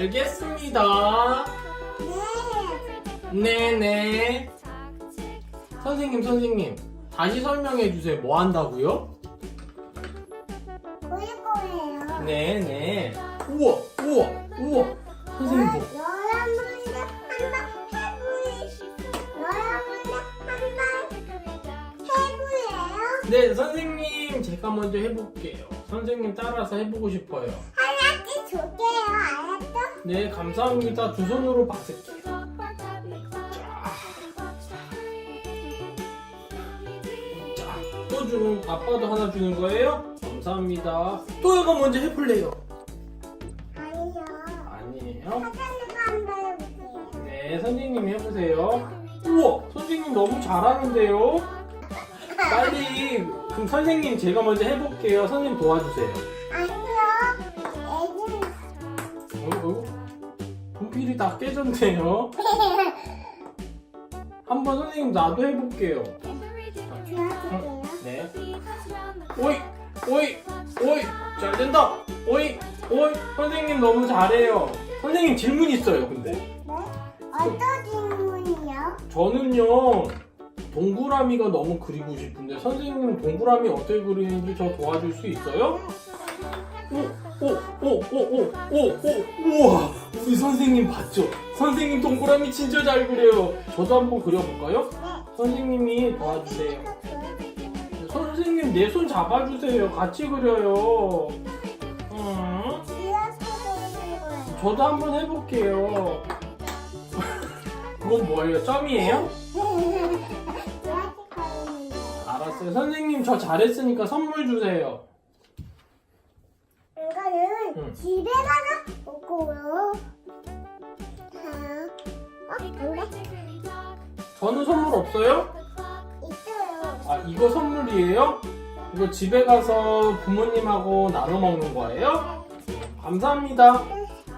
알겠습니다. 네. 네네. 선생님, 선생님. 다시 설명해 주세요. 뭐 한다고요? 보일 거예요. 네네. 우와, 우와, 우와. 선생님 뭐? 여러분들 한번 해보이. 여러분들 한번 해보래요. 네, 선생님. 제가 먼저 해볼게요. 선생님 따라서 해보고 싶어요. 하나씩 줄게요. 네, 감사합니다. 두 손으로. 자, 또 주는, 아빠도 하나 주는 거예요? 감사합니다. 또이가 먼저 해볼래요? 아니요. 아니에요. 네, 선생님이 해보세요. 우와, 선생님 너무 잘하는데요? 빨리, 그럼 선생님 제가 먼저 해볼게요. 선생님 도와주세요. 아니요. 다 깨졌네요. 한번 선생님 나도 해볼게요. 도와줄게요. 네. 오이, 오이, 오이, 잘 된다. 오이, 오이, 선생님 너무 잘해요. 선생님 질문 있어요, 근데. 네? 어떤 질문이요? 저는요, 동그라미가 너무 그리고 싶은데, 선생님 동그라미 어떻게 그리는지 저 도와줄 수 있어요? 오, 오, 오, 오, 오, 오, 오, 우와! 우리 선생님 봤죠? 선생님 동그라미 진짜 잘 그려요. 저도 한번 그려볼까요? 네. 선생님이 도와주세요. 선생님 내 손 잡아주세요. 같이 그려요. 음, 저도 한번 해볼게요. 그건 뭐예요? 점이에요? 알았어요. 선생님 저 잘했으니까 선물 주세요. 이거는 응. 집에 가서 먹고요. 자, 어? 안 돼? 저는 선물 없어요? 있어요. 아 이거 선물이에요? 이거 집에 가서 부모님하고 나눠 먹는 거예요? 감사합니다.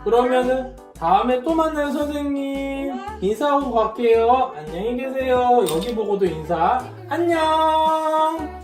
그러면은 다음에 또 만나요 선생님. 인사하고 갈게요. 안녕히 계세요. 여기 보고도 인사. 안녕.